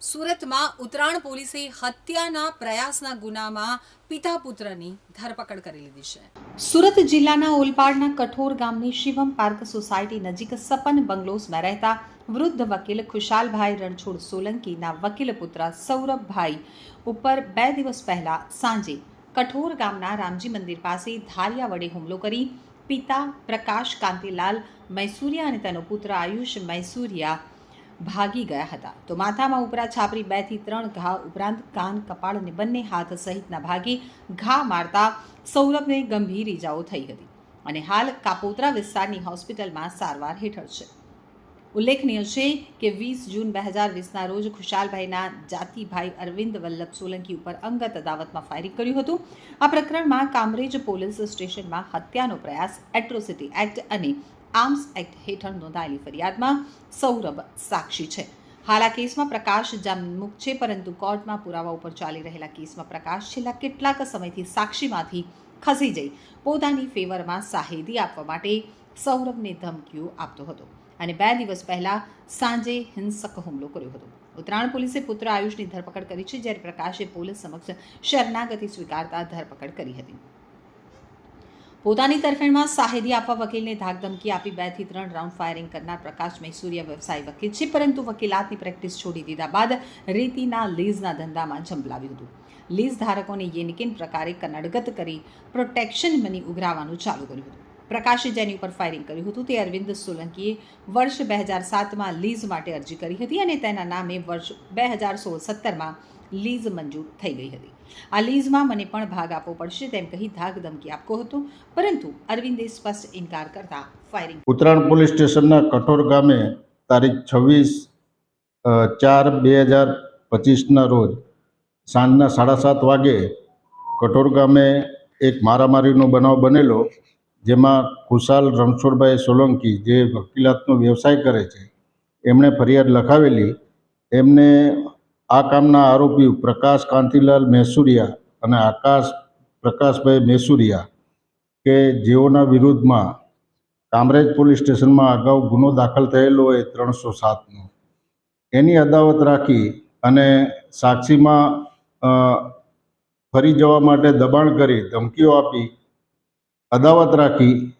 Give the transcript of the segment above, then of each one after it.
સુરતમાં ઉત્તરાયણ પોલીસે હત્યાના પ્રયાસના ગુનામાં પિતા પુત્રની ધરપકડ કરી લીધી છે. સુરત જિલ્લાના ઓલપાડના કઠોર ગામની શિવમ પાર્ક સોસાયટી નજીક સપન બંગલોઝમાં રહેતા વૃદ્ધ વકીલ ખુશાલભાઈ રણછોડ સોલંકીના વકીલ પુત્ર સૌરભભાઈ ઉપર બે દિવસ પહેલા સાંજે કઠોર ગામના રામજી મંદિર પાસે ધારિયા વડે હુમલો કરી પિતા પ્રકાશ કાંતિલાલ મૈસુરિયા અને તેનો પુત્ર આયુષ મૈસુરિયા ભાગી ગયા હતા. તો માથામાં ઉપરા છાપરી બેથી ત્રણ ઘા ઉપરાંત કાન કપાળ અને બંને હાથ સહિતના ભાગી ઘા મારતા સૌરભને ગંભીર ઈજાઓ થઈ હતી. અને હાલ કાપોત્રા વિસ્તારની હોસ્પિટલમાં સારવાર હેઠળ છે. ઉલ્લેખનીય છે કે વીસ જૂન બે હજાર વીસના રોજ ખુશાલભાઈના જાતિભાઈ અરવિંદ વલ્લભ સોલંકી ઉપર અંગત અદાવતમાં ફાયરિંગ કર્યું હતું. આ પ્રકરણમાં કામરેજ પોલીસ સ્ટેશનમાં હત્યાનો પ્રયાસ, એટ્રોસિટી એક્ટ અને આર્મ્સ એક્ટ હેઠળ નોંધાયેલી ફરિયાદમાં સૌરભ સાક્ષી છે. હાલ આ કેસમાં પ્રકાશ જામીનમુક્ત છે, પરંતુ કોર્ટમાં પુરાવા ઉપર ચાલી રહેલા કેસમાં પ્રકાશ છેલ્લા કેટલાક સમયથી સાક્ષીમાંથી ખસી જઈ પોતાની ફેવરમાં સાહેદી આપવા માટે સૌરભને ધમકીઓ આપતો હતો અને બે દિવસ પહેલાં સાંજે હિંસક હુમલો કર્યો હતો. ઉત્તરાયણ પોલીસે પુત્ર આયુષની ધરપકડ કરી છે, જ્યારે પ્રકાશે પોલીસ સમક્ષ શરણાગતિ સ્વીકારતા ધરપકડ કરી હતી. પોતાની તરફેણમાં સાહેદી આપવા વકીલને ધાકધમકી આપી બેથી ત્રણ રાઉન્ડ ફાયરિંગ કરનાર પ્રકાશ મૈસુરિયા વ્યવસાય વકીલ છે, પરંતુ વકીલાતની પ્રેક્ટિસ છોડી દીધા બાદ રેતીના લીઝના ધંધામાં ઝંપલાવ્યું હતું. લીઝ ધારકોને યેનિકિન પ્રકારે કનડગત કરી પ્રોટેક્શન મની ઉઘરાવવાનું ચાલુ કર્યું હતું. પ્રકાશે જેની ઉપર ફાયરિંગ કર્યું હતું. તે અરવિંદ સોલંકીએ વર્ષ બે હજાર સાતમાં લીઝ માટે અરજી કરી હતી અને તેના નામે વર્ષ બે હજાર સોળ સત્તરમાં લીઝ મંજૂર થઈ ગઈ હતી. આ લીઝમાં મને પણ ભાગ આપવો પડશે તેમ કહી ધાક ધમકી આપતો હતો. પરંતુ અરવિંદે સ્પષ્ટ ઇનકાર કરતા ફાયરિંગ ઉત્તરાયણ પોલીસ સ્ટેશનના કઠોર ગામે તારીખ છવ્વીસ ચાર બે હજાર પચીસના રોજ સાંજના સાડા સાત વાગે કઠોર ગામે એક મારામારીનો બનાવ બનેલો જેમાં ખુશાલ રણછોડભાઈ સોલંકી જે વકીલાતનો વ્યવસાય કરે છે, એમણે ફરિયાદ લખાવેલી. એમને આ કામના આરોપી પ્રકાશ કાંતિલાલ મહેસુરિયા અને આકાશ પ્રકાશભાઈ મહેસુરિયા કે જેઓના વિરુદ્ધમાં કામરેજ પોલીસ સ્ટેશનમાં અગાઉ ગુનો દાખલ થયેલો હોય ત્રણસો સાતનો. એની અદાવત રાખી અને સાક્ષીમાં ફરી જવા માટે દબાણ કરી ધમકીઓ આપી અદાવત રાખી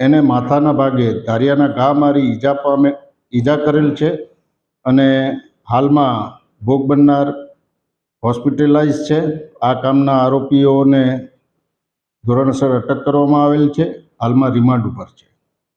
એને માથાના ભાગે ધારિયાના ઘા મારી ઈજા પામે, ઈજા કરેલ છે અને હાલમાં ભોગ બનનાર હોસ્પિટલાઇઝ છે. આ કામના આરોપીઓને ધોરણસર અટક કરવામાં આવેલ છે. હાલમાં રિમાન્ડ ઉપર છે.